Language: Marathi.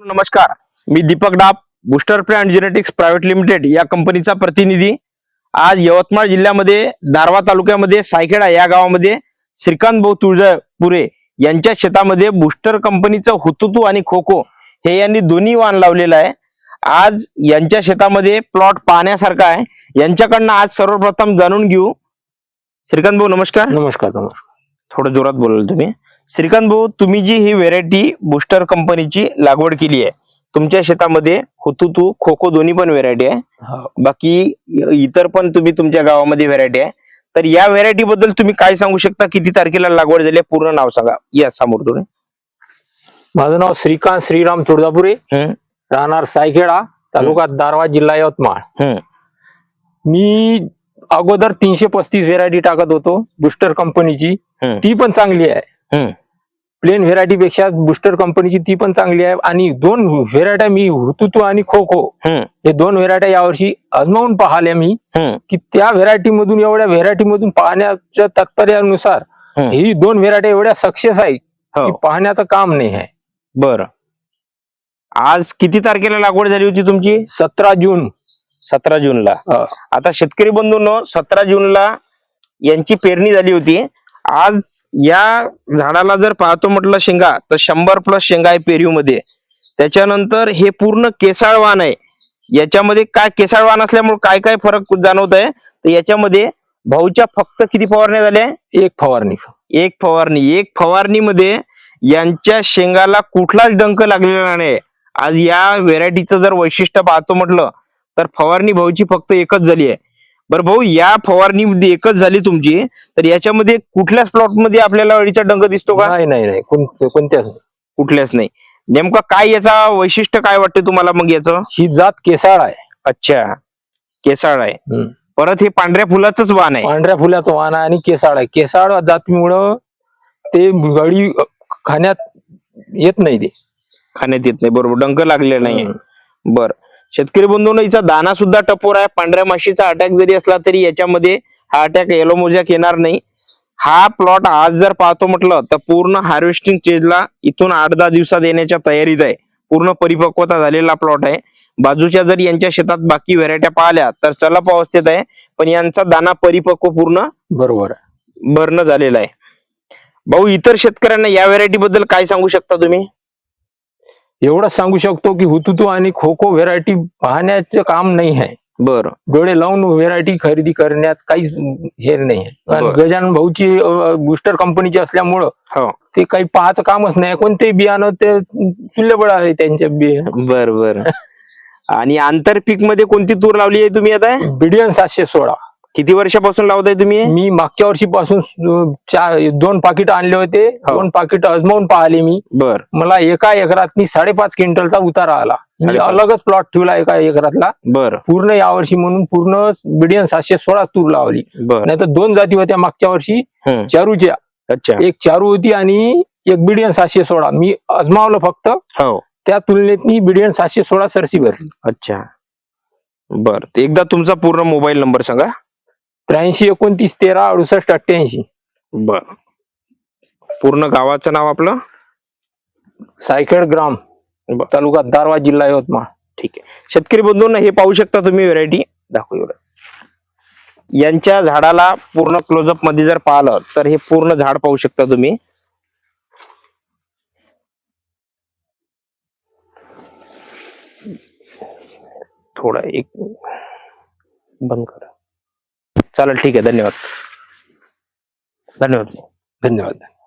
नमस्कार. मी दीपक डाप booster plan genetics private limited या कंपनीचा प्रतिनिधी. आज यवतमाळ जिल्ह्यामध्ये दारवा तालुक्यामध्ये सायखेडा या गावामध्ये श्रीकांत भाऊ तुळजापुरे यांच्या शेतामध्ये बुस्टर कंपनीचं हुतुतू आणि खोखो हे यांनी दोन्ही वाण लावलेलं आहे. आज यांच्या शेतामध्ये प्लॉट पाहण्यासारखा आहे. यांच्याकडनं आज सर्वप्रथम जाणून घेऊ. श्रीकांत भाऊ नमस्कार. नमस्कार नमस्कार. थोडं जोरात बोलाल तुम्ही. श्रीकांत भाऊ तुम्ही जी ही व्हेरायटी बुस्टर कंपनीची लागवड केली आहे तुमच्या शेतामध्ये हुतुतू खोखो दोन्ही पण व्हेरायटी आहे हा. बाकी इतर पण तुम्ही तुमच्या गावामध्ये व्हेरायटी आहे तर या व्हेरायटी बद्दल तुम्ही काय सांगू शकता किती तारखेला लागवड झाली आहे? पूर्ण नाव सांगा या समोर थोडं माझं नाव श्रीकांत श्रीराम तुळजापुरे. राहणार सायखेडा तालुका दारवा जिल्हा यवतमाळ. मी अगोदर तीनशे पस्तीस व्हेरायटी टाकत होतो बुस्टर कंपनीची. ती पण चांगली आहे. प्लेन व्हेरायटी पेक्षा बुस्टर कंपनीची ती पण चांगली आहे. आणि दोन व्हेरायट्या मी हुतुतू आणि खो खो. हे दोन व्हेरायट्या यावर्षी आजमावून पाहिल्या मी. की त्या व्हेरायटी मधून एवढ्या व्हेरायटी मधून पाहण्याच्या तात्पर्यानुसार. ही दोन व्हेरायटी एवढ्या सक्सेस आहे की हो पाहण्याचं काम नाही आहे. बर. आज किती तारखेला लागवड झाली होती तुमची? सतरा जून. सतरा जूनला. अ, आता शेतकरी बंधूंनो सतरा जूनला यांची पेरणी झाली होती. आज या झाडाला जर पाहतो म्हटलं शेंगा तर शंभर प्लस शेंगा आहे पेरीवमध्ये त्याच्यानंतर हे पूर्ण केसाळ वाण आहे. याच्यामध्ये काय केसाळ वाण असल्यामुळे काय काय फरक जाणवत आहे तर याच्यामध्ये भाऊच्या फक्त किती फवारण्या झाल्या? एक फवारणी. एक फवारणी. एक फवारणीमध्ये यांच्या शेंगाला कुठलाच डंक लागलेला नाही. आज या व्हेरायटीचं जर वैशिष्ट्य पाहतो म्हटलं तर फवारणी भाऊची फक्त एकच झाली आहे. बरं भाऊ या फवारणी एकच झाली तुमची तर याच्यामध्ये कुठल्याच प्लॉटमध्ये आपल्याला अळीचा डंक दिसतो का? नाही नाही नाही. कोण- कोणत्याच नाही. कुठल्याच नाही. नेमकं काय याचा वैशिष्ट्य काय वाटते तुम्हाला मग याचं? ही जात केसाळ आहे. अच्छा. केसाळ आहे. हम्म. परत हे पांढऱ्या फुलाचंच वाण आहे. पांढऱ्या फुलाचं वाण आहे आणि केसाळ आहे. केसाळ जातीमुळं ते गळी अ, खाण्यात येत नाही ते. खाण्यात येत नाही. बरोबर. डंक लागलेला नाहीये. हम्म. बर. शेतकरी बंधूंनो हिचा दाना सुद्धा टपोर आहे. पांढऱ्या माशीचा अटॅक जरी असला तरी याच्यामध्ये हा अटॅक येलो मोजॅक येणार नाही. हा प्लॉट आज जर पाहतो म्हटलं तर पूर्ण हार्वेस्टिंग स्टेजला इथून आठ दहा दिवसात येण्याच्या तयारीत आहे. पूर्ण परिपक्वता झालेला प्लॉट आहे. बाजूच्या जर यांच्या शेतात बाकी व्हेरायट्या पाहिल्या तर चलप अवस्थेत आहे. पण यांचा दाना परिपक्व पूर्ण बरोबर भरणं झालेला आहे. भाऊ इतर शेतकऱ्यांना या व्हेरायटी बद्दल काय सांगू शकता तुम्ही? एवढंच सांगू शकतो की हुतुतू आणि खो खो व्हेरायटी पाहण्याचं काम नाही आहे. बरं. डोळे लावून व्हेरायटी खरेदी करण्यात काहीच हे नाही आहे. गजानन भाऊची बुस्टर कंपनीची असल्यामुळं हो. ते काही पाहायचं कामच नाही कोणतेही बियाणं ते तुल्यबळ आहे त्यांच्या बि बर बर. आणि आंतरपीकमध्ये कोणती तूर लावली आहे तुम्ही आता? बिडियन सातशे सोळा. किती वर्षापासून लावताय तुम्ही मी मागच्या वर्षीपासून चार दोन पाकिट आणले होते. हो. दोन पाकिट अजमावून पाहिले मी. बर. मला एका एकरात मी साडेपाच क्विंटलचा उतारा आला. मी साडेपाच. अलगच प्लॉट ठेवला एका एकरातला. बर. पूर्ण यावर्षी म्हणून पूर्ण बिडियन सातशे सोळा तूर लावली. बर. नाही तर दोन जाती होत्या मागच्या वर्षी. चारूच्या. अच्छा. एक चारू होती आणि एक बिडियन सातशे सोळा. मी अजमावलं फक्त. हो. त्या तुलनेत मी बिडियन सातशे सोळा सरसी भरली. अच्छा. बर. एकदा तुमचा पूर्ण मोबाईल नंबर सांगा. त्र्याऐंशी एकोणतीस तेरा अडुसष्ट अठ्ठ्याऐंशी. बर. पूर्ण गावाचं नाव आपलं? सायखेड ग्राम बर. तालुका दारवा जिल्हा यवतमाळ. ठीक आहे. शेतकरी बंधूंना हे पाहू शकता तुम्ही व्हेरायटी दाखवू एवढं. यांच्या झाडाला पूर्ण क्लोजअपमध्ये जर पाहिलं तर हे पूर्ण झाड पाहू शकता तुम्ही. थोडा एक बंद करा. चालेल ठीक आहे. धन्यवाद. धन्यवाद. धन्यवाद.